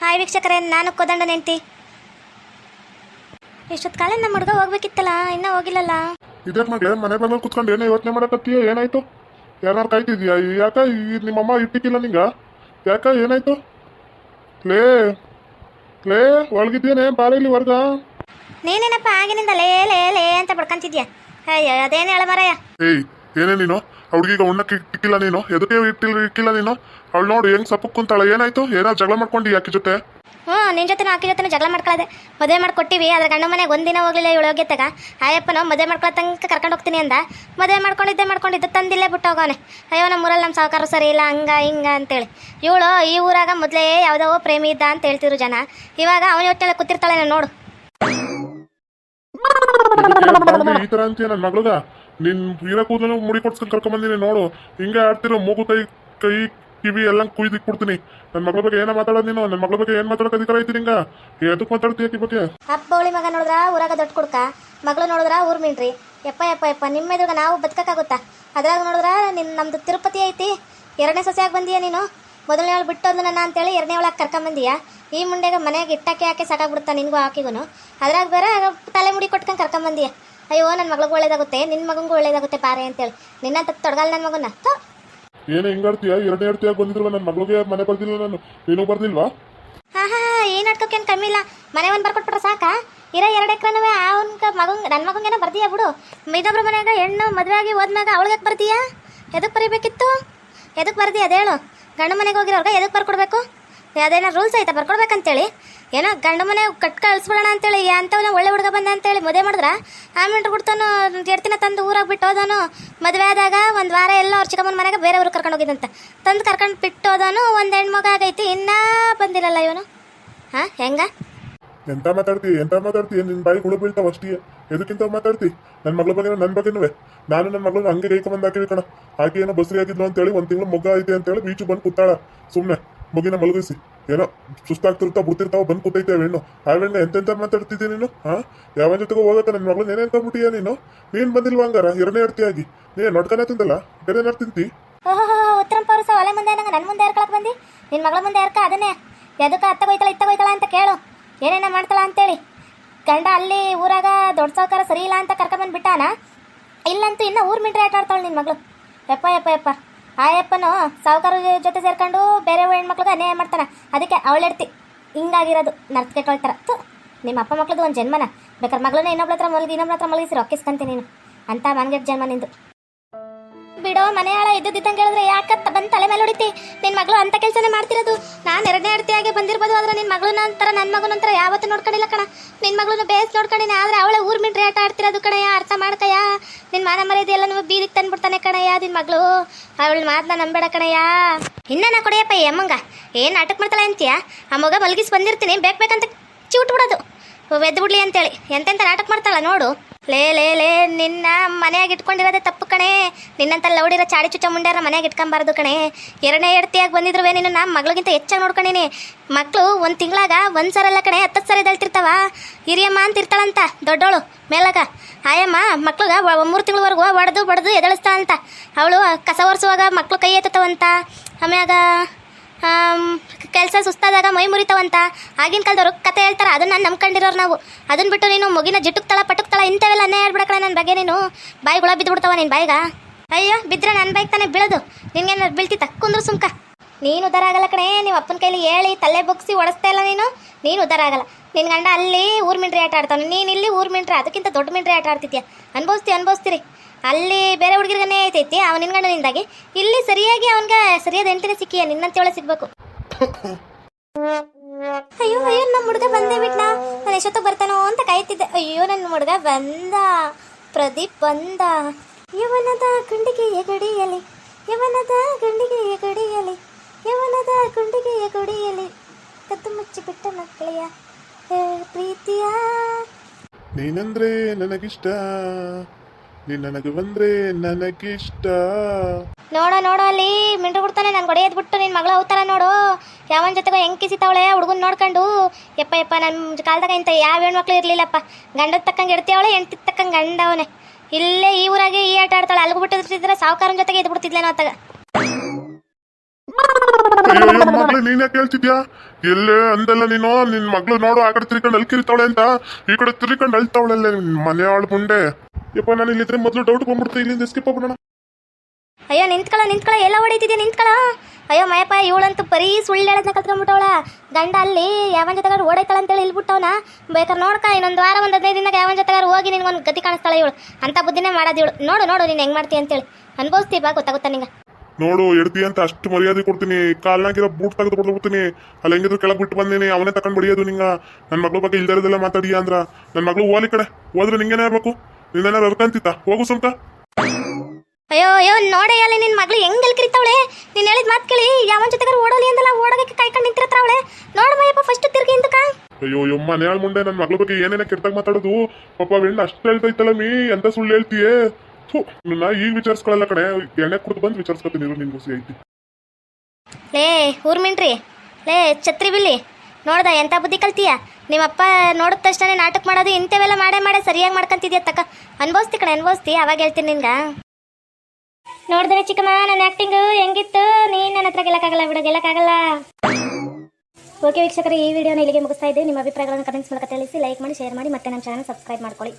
Hi ವೀಕ್ಷಕರೇ ನಾನು ಕೋದಂಡ ನೆಂಟಿ. ಇಷ್ಟೊತ್ತು ಕಾಲ ನಮ್ಮ ಹುಡುಗ ಹೋಗ್ಬೇಕಿತ್ತಲ್ಲ ಇನ್ನೂ ಹೋಗಿಲ್ಲಲ್ಲ? ಇದಕ್ಕೆ ಮಗ್ಲೆ ಮನೆ ಬಂದು ಕುತ್ಕೊಂಡು ಏನೋ ಯೋಚನೆ ಮಾಡಕತ್ತೀಯ ಏನಾಯ್ತು? ಯಾರು ಕಾಯ್ತಿದ್ಯಾ? ಯಾಕ ಈ ನಿಮ್ಮಮ್ಮ ಇಟ್ಟಿಕ್ಕಿಲ್ಲ ನಿಂಗ? ಯಾಕ ಏನಾಯ್ತು? ಲೇ ಲೇ ಒಳಗಿದ್ದೇನೆ ಬಾರಲ್ಲಿ ವರ್ಗ. ನೀನೇನಪ್ಪ ಆಗಿನಿಂದ ಲೇ ಲೇ ಲೇ ಅಂತ ಪಡ್ಕೊಂತಿದ್ಯಾ ಅಯ್ಯೋ ಅದೇನು ಹೇಳ ಮರಯ್ಯ ಏಯ್ ಏನೇ ನೀನು? ಹುಡುಗಿಗೆ ಉಣ್ಣಕ್ಕೆ ಇಟ್ಟಿಲ್ಲ ನೀನು? ಎದಕ್ಕೆ ಇಟ್ಟಿಲ್ಲ ಇಕ್ಕಿಲ್ಲ ನೀನು? ಅವಳು ನೋಡು ಹೆಂಗ್ ಸಪ್ಪಕ್ ಕುಂತಾಳ? ಏನಾಯ್ತು? ಏನೋ ಜಗಳ ಮಾಡ್ಕೊಂಡು ಯಾಕೆ ಜೊತೆ? ಹ್ಞೂ ನಿನ್ನ ಜೊತೆ ಆಕೆ ಜೊತೆ ಜಗಳ ಮಾಡ್ಕೊಳ್ಳೋದೆ ಮದುವೆ ಮಾಡ್ಕೊಟ್ಟಿವಿ ಅದ್ರ ಗಂಡ ಮನೆಗೆ ಒಂದಿನ ಹೋಗ್ಲಿಲ್ಲ ಇವಳು ಹೋಗ್ಯತ್ತಾಗ. ನಾವು ಮದುವೆ ಮಾಡ್ಕೊಳ್ಳೋ ತನಕ ಕರ್ಕೊಂಡು ಹೋಗ್ತೀನಿ ಅಂದ. ಮದುವೆ ಮಾಡ್ಕೊಂಡಿದ್ದೆ ಮಾಡ್ಕೊಂಡಿದ್ದು ತಂದಿಲ್ಲೇ ಬಿಟ್ಟು ಹೋಗೋನೆ ಅಯ್ಯೋ ನಮ್ಮ ಊರಲ್ಲಿ ನಮ್ಮ ಸಾವುಕಾರ ಸರಿ ಇಲ್ಲ ಹಂಗ ಹಿಂಗ ಅಂತೇಳಿ. ಇವಳು ಈ ಊರಾಗ ಮೊದಲೇ ಯಾವುದೋ ಪ್ರೇಮಿ ಇದ್ದ ಅಂತ ಹೇಳ್ತಿದ್ರು ಜನ. ಇವಾಗ ಅವನ ಯೋಚನೆ ಕೂತಿರ್ತಾಳೆ ನೋಡು. ಈ ಅಂತೀಯ ನನ್ನ ಮಗ್ಳಗ? ನಿನ್ ಹೀರ ಕೂದಲು ಮುಡಿ ಕೊಡ್ಸ್ಕೊಂಡ್ ಕರ್ಕೊಂಬಂದಿನಿ, ನೋಡು. ಹಿಂಗೆ ಆಡ್ತಿರೋ ಮೂಗು, ಕೈ ಕೈ, ಕಿವಿ ಎಲ್ಲ ಕುಯ್ದಿಕ್ ಕೊಡ್ತೀನಿ ನನ್ನ ಮಗಳ ಬಗ್ಗೆ ಏನ ಮಾತಾಡೋದು ನೀನು? ನನ್ನ ಮಗಳ ಬಗ್ಗೆ ಏನ್ ಮಾತಾಡೋಕೆ ಅಧಿಕಾರ ಐತಿ ನಿಂಗ? ಎದಕ್ ಮಾತಾಡ್ತೀಯ ಬಗ್ಗೆ? ಅವಳಿ ಮಗ ನೋಡಿದ್ರ ಊರಾಗ ದೊಡ್ಡ ಕುಡ್ಕ? ಮಗಳು ನೋಡಿದ್ರ ಊರ್ ಮೀನ್ರಿ ಯಪ್ಪ ಯಪ್ಪ ಯಪ್ಪ ನಿಮ್ಮ ಎದುರುಗ ನಾವು ಬದುಕಕ್ಕಾಗುತ್ತಾ? ಅದ್ರಾಗ ನೋಡಿದ್ರ ನಿನ್ ನಮ್ದು ತಿರುಪತಿ ಐತಿ. ಎರಡನೇ ಸೊಸೆಯಾಗಿ ಬಂದಿಯಾ ನೀನು? ಮೊದಲನೇ ಅವಳು ಬಿಟ್ಟೋದ್ಲು ನನ್ನ ಅಂತೇಳಿ ಎರಡನೇ ಅವಳಾಗ ಕರ್ಕೊಂಬಂದೀಯ? ಈ ಮುಂಡೆಗೆ ಮನೆಗೆ ಇಟ್ಟಕ್ಕೆ ಹಾಕಿ ಸಾಕಾಗ್ಬಿಡ್ತಾ ನಿನ್ಗೂ ಆಕಿಗೂ ಅದ್ರಾಗ ಬೇರೆ ತಲೆ ಮುಡಿ ಕೊಟ್ಕೊಂಡು ಕರ್ಕೊಂಬಂದೀಯ? ಅಯ್ಯೋ ನನ್ನ ಮಗಳಿಗೂ ಒಳ್ಳೇದಾಗುತ್ತೆ ನಿನ್ನ ಮಗನಿಗೂ ಒಳ್ಳೇದಾಗುತ್ತೆ ಬಾರೆ ಅಂತೇಳಿ. ನಿನ್ನಂತ ತೊಡಗಲ್ಲ ನನ್ನ ಮಗನ ಥು. ಏನೇ ಹಿಂಗಾಡ್ತೀಯ ಎರಡನೇ ಇರ್ತೀಯ ಬಂದಿದ್ರು ನನ್ನ ಮಗಳಿಗೆ ಮನೆ ಬರ್ದಿಲ್ಲ ನಾನು. ನೀನು ಬರ್ದಿಲ್ವಾ? ಹಾ ಹಾ ಏನು ಆಡ್ಕೋಕೇನು ಕಮ್ಮಿ ಇಲ್ಲ. ಮನೆ ಒಂದು ಬರ್ಕೊಟ್ಬಿಟ್ರೆ ಸಾಕಾ? ಇರೋ ಎರಡು ಎಕ್ರನೂ ಅವನ ಮಗನ ನನ್ನ ಮಗಂಗೇನೋ ಬರ್ತೀಯಾ ಬಿಡು. ಇನ್ನೊಬ್ರ ಮನೆಯಾಗ ಹೆಣ್ಣು ಮದುವೆ ಆಗಿ ಹೋದ್ಮ್ಯಾಗ ಅವಳಿಗೆ ಬರ್ತೀಯಾ ಎದಕ್ಕೆ ಬರೀಬೇಕಿತ್ತು? ಎದಕ್ಕೆ ಬರ್ದಿ ಅದೇಳು ಗಂಡು ಮನೆಗೆ ಹೋಗಿರೋರ್ಗೆ ಎದಕ್ಕೆ ಬರ್ಕೊಡ್ಬೇಕು? ಅದೇನೋ ರೂಲ್ಸ್ ಐತೆ ಬರ್ಕೊಡ್ಬೇಕಂತೇಳಿ. ಏನೋ ಗಂಡ ಮನೆ ಕಟ್ ಕಳಿಸ್ಬಿಡೋಣ ಅಂತೇಳಿ ಅಂಥವನ್ನ ಒಳ್ಳೆ ಹುಡುಗ ಬಂದ ಅಂತೇಳಿ ಮದುವೆ ಮಾಡಿದ್ರ? ಆಮೇಲೆ ಕೊಡ್ತಾನು ಎಡ್ತಿನ ತಂದು ಊರಾಗ ಬಿಟ್ಟು ಹೋದನು ಮದುವೆ ಆದಾಗ ಒಂದು ವಾರ ಎಲ್ಲ ಅವ್ರ ಚಿಕ್ಕಮ್ಮನ ಮನೆಗೆ ಬೇರೆ ಊರಿಗೆ ಕರ್ಕೊಂಡು ಹೋಗಿದ್ದಂತೆ ತಂದು ಕರ್ಕೊಂಡು ಬಿಟ್ಟು ಹೋದನು ಒಂದು ಹೆಣ್ಮಗ ಆಗೈತಿ, ಇನ್ನೂ ಬಂದಿರಲ್ಲ ಇವನು. ಹಾಂ, ಹೆಂಗ? ಎಂತ ಮಾತಾಡ್ತಿ ಎಂತ ಮಾತಾಡ್ತಿ, ನಿನ್ ಬಾಯಿ ಕುಳು ಬೀಳ್ತಾವ ಅಷ್ಟೇ. ಎದಕ್ಕಿಂತ ಮಾತಾಡ್ತಿ? ನನ್ನ ಮಗಳ ಬಗ್ಗೆ ನನ್ನ ಬಗ್ಗೆನೂ ನಾನು ನನ್ನ ಮಗಳನ್ನ ಹಂಗೆ ಕೈಕೊಂಡ್ ಹಾಕಿವಿ ಕಣ. ಆಕೆ ಏನೋ ಬಸ್ರಿ ಆಗಿದ್ಲು ಅಂತೇಳಿ ಒಂದ್ ತಿಂಗಳು ಮಗ ಐತೆ ಅಂತೇಳಿ ಬೀಚು ಬಂದು ಕುತ್ತಾಳ ಸುಮ್ಮನೆ ಮಗಿನ ಮಲಗಿಸಿ. ಏನೋ ಸುಸ್ತಾಗ್ತಿರ್ತಾವ ಬಿಡ್ತಿರ್ತಾವ, ಬಂದು ಕೂತೈತೆ ಹೆಣ್ಣು. ಆ ಹೆಣ್ಣು ಎಂತೆಂತ ಮಾತಾಡ್ತಿದ್ದೀನಿ ನೀನು? ಹಾ ಯಾವ ಜೊತೆಗೆ ಹೋಗತ್ತ ನನ್ನ ಮಗಳನ್ನ ಏನೇ ಅಂತಬಿಟ್ಟಿಯಾ ನೀನು? ನೀನ್ ಬಂದಿಲ್ವ ಹಂಗಾರ? ಎರಡನೇ ಅಡ್ತಿಯಾಗಿ ನೀನ್ ನೋಡ್ಕೊಂಡ ತಿಂದಲ್ಲ? ಬೇರೆ ಏನಾರು ತಿಂತಿ? ಓಹೋ ಉತ್ತರ ಪೌರಸ ಒಲೆ ಮುಂದೆ ನಂಗೆ ನನ್ನ ಮುಂದೆ ಏರ್ಕೊಳಕ್ ಬಂದಿ? ನಿನ್ನ ಮಗಳ ಮುಂದೆ ಏರ್ಕ ಅದನ್ನೇ. ಎದಕ್ಕೆ ಅತ್ತಗೋಯ್ತಾಳ ಇತ್ತಗೋಯ್ತಾಳ ಅಂತ ಕೇಳು. ಏನೇನ ಮಾಡ್ತಾಳ ಅಂತೇಳಿ. ಗಂಡ ಅಲ್ಲಿ ಊರಾಗ ದೊಡ್ಡ ಸಾವುಕಾರ ಸರಿ ಇಲ್ಲ ಅಂತ ಕರ್ಕೊಂಬಂದ್ಬಿಟ್ಟಾನ? ಇಲ್ಲಂತೂ ಇನ್ನ ಊರ್ ಮಿಂಟ್ರೆ ಆಟ ಆಡ್ತಾಳೆ ನಿನ್ನ ಮಗಳು. ಯಪ್ಪ ಯಪ್ಪ ಯಪ್ಪ. ಆ ಯಪ್ಪನು ಸಾವುಕಾರ ಜೊತೆ ಸೇರ್ಕೊಂಡು ಬೇರೆ ಹೆಣ್ಮಕ್ಳಿಗೆ ಅನ್ಯಾಯ ಮಾಡ್ತಾನೆ. ಅದಕ್ಕೆ ಅವಳೆಡ್ತಿ ಹಿಂಗಾಗಿರೋದು. ನರ್ತ್ ಕೆಟ್ಟೋಳ್ತಾರ ತು ನಿಮ್ಮ ಅಪ್ಪ ಮಕ್ಳದ್ದು ಒಂದು ಜನ್ಮನ. ಬೇಕಾದ್ರೆ ಮಗಳನ್ನ ಇನ್ನೊಬ್ಳ ಹತ್ರ ಮಲಗಿ ಇನ್ನೊಬ್ಳ ಹತ್ರ ಮಲಗಿಸಿ, ರೊಕ್ಕಿಸ್ಕೊಂತೀನಿ ನೀನು. ಅಂತ ಮಂಗೆಟ್ ಜನ್ಮ ನಿಂದು. ಬಿಡೋ ಮನೆ ಆಳ ಇದ್ದಿದ್ದಂಗೆ ಹೇಳಿದ್ರೆ ಯಾಕತ್ತ ಬಂದು ತಲೆ ಮೇಲೆ ಹೊಡಿತಿ? ನಿನ್ನ ಮಗಳು ಅಂತ ಕೆಲಸನೇ ಮಾಡ್ತಿರೋದು. ನಾನು ಎರಡನೇ ಅಡ್ತಿಯಾಗಿ ಬಂದಿರ್ಬೋದು, ಆದ್ರೆ ನಿನ್ನ ಮಗಳು ನಂತರ ನನ್ನ ಮಗನ ನಂತರ ಯಾವತ್ತೂ ನೋಡ್ಕೊಂಡಿಲ್ಲ ಕಣ. ನಿನ್ನ ಮಗಳನ್ನ ಬೇಸ್ ನೋಡ್ಕೊಂಡಿನಿ, ಆದ್ರೆ ಅವಳೆ ಊರ್ ಮಿಂಟ್ರಿ ಆಟ ಆಡ್ತಿರೋದು ಕಣಯ್ಯ ಅರ್ಥ ಮಾಡ್ಕಯ್ಯ ನಿನ್ನ ಮಾನ ಮರ್ಯಾದೆ ಎಲ್ಲ ನೀವು ಬೀದಿಗೆ ತಂದ್ಬಿಡ್ತಾನೆ ಕಣಯ್ಯ ನಿನ್ನ ಮಗಳು? ಅವಳ ಮಾತನ್ನ ನಂಬೇಡ ಕಣಯ್ಯ ಇನ್ನ ಕೊಡೆಯಪ್ಪ ಅಮ್ಮಂಗ? ಏನು ನಾಟಕ ಮಾಡ್ತಾಳೆ ಅಂತೀಯ ಆ ಮಗ ಮಲಗಿಸಿ ಬಂದಿರ್ತೀನಿ, ಬೇಕು ಬೇಕಂತ ಚಿವುಟ್ ಬಿಡೋದು. ಎದ್ದು ಬಿಡ್ಲಿ ಅಂತೇಳಿ. ಎಂತೆಂತ ನಾಟಕ ಮಾಡ್ತಾಳ ನೋಡು. ಲೇ ಲೇ ಲೇ, ನಿನ್ನ ಮನೆಯಾಗ ಇಟ್ಕೊಂಡಿರೋದೇ ತಪ್ಪು ಕಣೆ. ನಿನ್ನಂತ ಲೌಡಿರೋ ಚಾಡಿ ಚುಚ್ಚ ಮುಂಡ್ಯಾರ ಮನೆಯಾಗ ಇಟ್ಕೊಂಬಾರ್ದು ಕಣೆ. ಎರಡನೇ ಎಡ್ತಿಯಾಗಿ ಬಂದಿದ್ರು ನಿನ್ನ ನಮ್ಮ ಮಗಳಿಗಿಂತ ಹೆಚ್ಚಾಗಿ ನೋಡ್ಕೊಂಡಿನಿ ಮಕ್ಕಳು ಒಂದು ತಿಂಗಳಾಗ ಒಂದು ಸರಲ್ಲ ಕಣೆ ಹತ್ತತ್ತು ಸರಿ ದಳ್ತಿರ್ತಾವ ಹಿರಿಯಮ್ಮ ಅಂತ ಇರ್ತಾಳಂತ, ದೊಡ್ಡೋಳು, ಮೇಲಾಗ. ಆಯಮ್ಮ ಮಕ್ಳಿಗೆ ಮೂರು ತಿಂಗಳವರೆಗೂ ಹೊಡೆದು ಬಡ್ದು ಎದಳಿಸ್ತಾ ಅಂತ ಅವಳು ಕಸ ಒರೆಸುವಾಗ ಮಕ್ಕಳು ಕೈ ಎತ್ತವಂತ ಆಮ್ಯಾಗ ಕೆಲಸ ಸುಸ್ತಾದಾಗ ಮೈ ಮುರಿತಾವಂತ. ಆಗಿನ ಕಾಲದವ್ರು ಕತೆ ಹೇಳ್ತಾರೆ, ಅದನ್ನ ನಂಬ್ಕೊಂಡಿರೋರು ನಾವು. ಅದನ್ನ ಬಿಟ್ಟು ನೀನು ಮುಗಿನ ಪಟುಕ್ ಪಟುಕ್ತಳ ಇಂಥವೆಲ್ಲ ಅನ್ಯಾಯ ಹೇಳ್ಬಿಡಕಳ ನನ್ನ ಬಗ್ಗೆ ನೀನು. ಬಾಯಿಗುಳ ಬಿದ್ದುಬಿಡ್ತಾವ ನಿನ್ನ ಬಾಯಿಗ. ಅಯ್ಯೋ ಬಿದ್ದರೆ ನನ್ನ ಬೈಕ್ ತಾನೇ ಬೀಳೋದು. ನಿನ್ಗೇನು ಬೀಳ್ತಿ ಕುಂದ್ರು ಸುಮ್ಕ. ನೀನು ಉದ್ದಾರ ಆಗಲ್ಲ ಕಣೆ, ನೀವು ಅಪ್ಪನ ಕೈಲಿ ಹೇಳಿ ತಲೆ ಬುಗ್ಸಿ ಓಡಿಸ್ತಾ ಇಲ್ಲ ನೀನು. ನೀನು ಉದ್ದಾರ ಆಗಲ್ಲ. ನಿನ್ನ ಗಂಡ ಅಲ್ಲಿ ಊರು ಮಿಂಟ್ರಿ ಆಟ ಆಡ್ತಾನೆ ನೀನು ಇಲ್ಲಿ ಊರು ಮಿಂಟ್ರಿ, ಅದಕ್ಕಿಂತ ದೊಡ್ಡ ಮಿಂಟ್ರಿ ಆಟ ಆಡ್ತಿದ್ಯಾ? ಅನ್ಭವಿಸ್ತೀವಿ ಅನ್ಭವಿಸ್ತೀರಿ. ಅಲ್ಲಿ ಬೇರೆ ಹುಡುಗಿರ್ಗನೇ ಐತೈತಿ, ಅವ್ನು ನಿನ್ನ ಗಂಡನಿಂದಾಗಿ ಇಲ್ಲಿ ಸರಿಯಾಗಿ ಅವನ್ಗ ಸರಿಯಾದ ಹೆಂಡತಿನೇ ಸಿಕ್ಕಿಯ? ನಿನ್ನಂತೇಳ ಸಿಗ್ಬೇಕು. ಅಯ್ಯೋ ಅಯ್ಯೋ ನಮ್ಮ ಹುಡುಗ ಬಂದೇ ಬಿಟ್ನ? ನಾನು ಎಷ್ಟೊತ್ತಿಗೆ ಬರ್ತಾನೋ ಅಂತ ಕಾಯ್ತಿದ್ದೆ ಅಯ್ಯೋ ನನ್ನ ಹುಡುಗ ಬಂದ. ಪ್ರದೀಪ್ ಬಂದ. ಯವನದ ಗುಂಡಿಗೆಯ ಎಗಡಿಯಲಿ ಯವನದ ಗುಂಡಿಗೆಯ ಎಗಡಿಯಲಿ ಯವನದ ಗುಂಡಿಗೆಯ ಗುಡಿಯಲಿ ಕದ್ದು ಮುಚ್ಚಿ ಬಿಟ್ಟ ಮಕ್ಕಳೆಯ ಪ್ರೀತಿಯ. ನೀನಂದ್ರೆ ನನಗಿಷ್ಟ. ನೀನ್ ನನಗೆ ಬಂದ್ರೆ ನನಗಿಷ್ಟ. ನೋಡ ನೋಡ ಅಲ್ಲಿ ಮಿಂಡ್ರು ಬಿಡ್ತಾನೆ ನಾನು ಹೊಡೆಯೋದು ಎದ್ಬಿಟ್ಟು ನಿನ್ ಮಗಳ ಅವತಾರ ನೋಡು. ಯಾವನ್ ಜೊತೆಗೋ ಹೆಂಗ್ ಕಿಸಿತಾವಳೆ ಹುಡುಗನ್ ನೋಡ್ಕೊಂಡು. ಯಪ್ಪ ಯಪ್ಪ ನನ್ ಕಾಲದಾಗ ಇಂತ ಯಾವ ಹೆಣ್ಮಕ್ಳು ಇರ್ಲಿಲ್ಲಪ್ಪ. ಗಂಡದ ತಕ್ಕಂಗೆ ಇರ್ತೀವಳೆ ಹೆಂಡತಿ ತಕ್ಕಂಗೆ ಗಂಡ ಅವನೆ ಇಲ್ಲೇ ಈ ಊರಾಗೆ ಈ ಆಟ ಆಡ್ತಾಳೆ ಅಲ್ಗು ಬಿಟ್ಟಿದ್ರೆ ಸಾವುಕಾರನ ಜೊತೆಗೆ ಇದ್ ಬಿಡ್ತಿದ್ಲೇನೋ ಅತ್ತಾಗ ಮಗಳು ನೀನೇ ಕೇಳ್ತಿದ್ಯಾ? ಎಲ್ಲೇ ಅಂದಲ್ಲ ನೀನು? ನಿನ್ ಮಗಳು ನೋಡು ಆ ಕಡೆ ತಿರ್ಕೊಂಡು ಅಲ್ಲಿ ಕಿರಿತಾವಳೆ ಅಂತ. ಈ ಕಡೆ ತಿರ್ಕೊಂಡು ಅಳ್ತಾವಳೆ ಮನೆಯವಳ ಮುಂಡೆ ಯಪ್ಪ ನಾನು ಇಲ್ಲಿದ್ರೆ ಮೊದಲು ಡೌಟ್ ಬಂದ್ಬಿಡ್ತು ಇಲ್ಲಿಂದ ಎಸ್ಕೇಪ್ ಆಗ್ಬಿಡೋಣ. ಅಯ್ಯೋ ನಿಂತ್ಕಳ ನಿಂತ್ಕಳ ಎಲ್ಲ ಹೊಡಿತಿದ್ಯಾ ನಿಂತ್ಕಳ? ಅಯ್ಯೋ ಮಯಪ್ಪ ಇವಳಂತೂ ಬರೀ ಸುಳ್ಳು ಹೇಳೋದನ್ನ ಕಲ್ತ್ಕೊಂಡ್ಬಿಟ್ಟವಳ. ಗಂಡ ಅಲ್ಲಿ ಯಾವನ ಜೊತೆಗಾರ ಓಡೈತಾಳ ಅಂತೇಳಿ ಇಲ್ಬಿಟ್ಟವನ. ಬೇಕಾದ್ರೆ ನೋಡ್ಕ ಇನ್ನೊಂದು ವಾರ ಒಂದು ಹದಿನೈದು ದಿನಕ್ಕೆ ಯಾವನ್ ಜೊತೆಗಾರ ಹೋಗಿ ನಿನ್ಗೊಂದು ಗತಿ ಕಾಣಿಸ್ತಾಳೆ ಇವಳು. ಅಂತ ಬುದ್ಧಿನೇ ಮಾಡೋದು ಇವಳು. ನೋಡು ನೋಡು ನೀನು ಹೆಂಗ್ ಮಾಡ್ತೀಯ ಅಂತೇಳಿ. ಅನ್ಭವಿಸ್ತೀವಿ ಬಾ ಗೊತ್ತಾಗುತ್ತಾ ನಿಂಗೆ. ನೋಡು ಎಡ್ತಿ ಅಂತ ಅಷ್ಟು ಮರ್ಯಾದೆ ಕೊಡ್ತೀನಿ. ಕಾಲ್ನಾಗಿರೋ ಬೂಟ್ ತೆಗೆದು ಕೊಡ್ಬಿಡ್ತೀನಿ ಅಲ್ಲಿ ಹೆಂಗಿದ್ರು ಕೆಳಗೆ ಬಿಟ್ಟು ಬಂದೀನಿ ಅವನೇ ತಕೊಂಡ್ ಬಡಿಯೋದು ನಿಂಗ. ನನ್ನ ಮಗಳ ಬಗ್ಗೆ ಇಲ್ದಿರೋದೆಲ್ಲ ಮಾತಾಡಿಯಾ ಅಂದ್ರ? ನನ್ನ ಮಗಳು ಓಲಿ ಕಡೆ ಹೋದ್ರೆ ನಿಂಗೇನೇ ಆಗ್ಬೇಕು? ನಿನ್ನೇನಾರು ಅರ್ಕಂತಿತ್ತ ಹೋಗು ಸುಮ್ಕ ಅಯ್ಯೋ ಅಯ್ಯೋ ನೋಡಿ ಅಲ್ಲಿ ನಿನ್ನ ಮಗಳು ಹೆಂಗ್ ಎಲ್ಕಿರ್ತಾವಳೆ ನೀನ್ ಹೇಳಿದ ಮಾತ್ ಕೇಳಿ ಯಾವನ ಜೊತೆಗಾರ ಓಡೋಲಿ ಅಂದಲ್ಲ ಓಡೋದಕ್ಕೆ ಕಾಯ್ಕೊಂಡು ನಿಂತಿರ್ತಾವಳೆ ನೋಡು ಮಯಪ್ಪ ಫಸ್ಟ್ ತಿರ್ಗಿ ಹಿಂದಕ್ಕ. ಅಯ್ಯೋ ಯಮ್ಮ ನೇಳ್ ಮುಂಡೆ ನನ್ನ ಮಗಳ ಬಗ್ಗೆ ಏನೇನ ಕೆಟ್ಟಾಗ ಮಾತಾಡೋದು? ಪಾಪ ಹೆಣ್ಣು ಅಷ್ಟು ಹೇಳ್ತೈತಲ್ಲ ಮೀ ಎಂತ ಸುಳ್ಳು ಹೇಳ್ತೀಯೇ? ಥು ನಿನ್ನ ಈಗ ವಿಚಾರಿಸ್ಕೊಳ್ಳಲ್ಲ ಕಣೆ. ಎಣ್ಣೆ ಕುಡ್ದು ಬಂದು ವಿಚಾರಿಸ್ಕೊತೀನಿ ಇರು ನಿನ್ ಖುಷಿ ಐತಿ. ಲೇ ಊರ್ಮಿನ್ರಿ ಲೇ ಛತ್ರಿ ಬಿಲ್ಲಿ. ನೋಡ್ದ, ಎಂತ ಬುದ್ಧಿ ಕಲ್ತೀಯ? ನಿಮ್ಮಪ್ಪ ನೋಡಿದ ತಕ್ಷಣ ನಾಟಕ ಮಾಡೋದು ಇಂಥವೆಲ್ಲ ಮಾಡೇ ಮಾಡೇ ಸರಿಯಾಗಿ ಮಾಡ್ಕೊಂತಿದ್ಯಾ ತಕ್ಕ? ಅನ್ಭವಿಸ್ತಿ ಕಣೆ, ಅನ್ಭವಿಸ್ತಿ. ಅವಾಗ ಹೇಳ್ತೀನಿ ನಿನ್ಗ? ನೋಡ್ದೆ ಚಿಕ್ಕಮ್ಮ, ನನ್ನ ಆ್ಯಕ್ಟಿಂಗು ಹೆಂಗಿತ್ತು? ನೀನು ನನ್ನ ಹತ್ರ ಗೆಲ್ಲಕ್ಕಾಗಲ್ಲ ಬಿಡು, ಗೆಲ್ಲಕ್ಕಾಗಲ್ಲ. ಓಕೆ ವೀಕ್ಷಕರು, ಈ ವಿಡಿಯೋನ ಇಲ್ಲಿಗೆ ಮುಗಿಸ್ತಾ ಇದ್ದೆ ನಿಮ್ಮ ಅಭಿಪ್ರಾಯಗಳನ್ನು ಕಮೆಂಟ್ಸ್ ಮೂಲಕ ತಿಳಿಸಿ ಲೈಕ್ ಮಾಡಿ ಶೇರ್ ಮಾಡಿ, ಮತ್ತೆ ನಮ್ಮ ಚಾನಲ್ ಸಬ್ಸ್ಕ್ರೈಬ್ ಮಾಡ್ಕೊಳ್ಳಿ.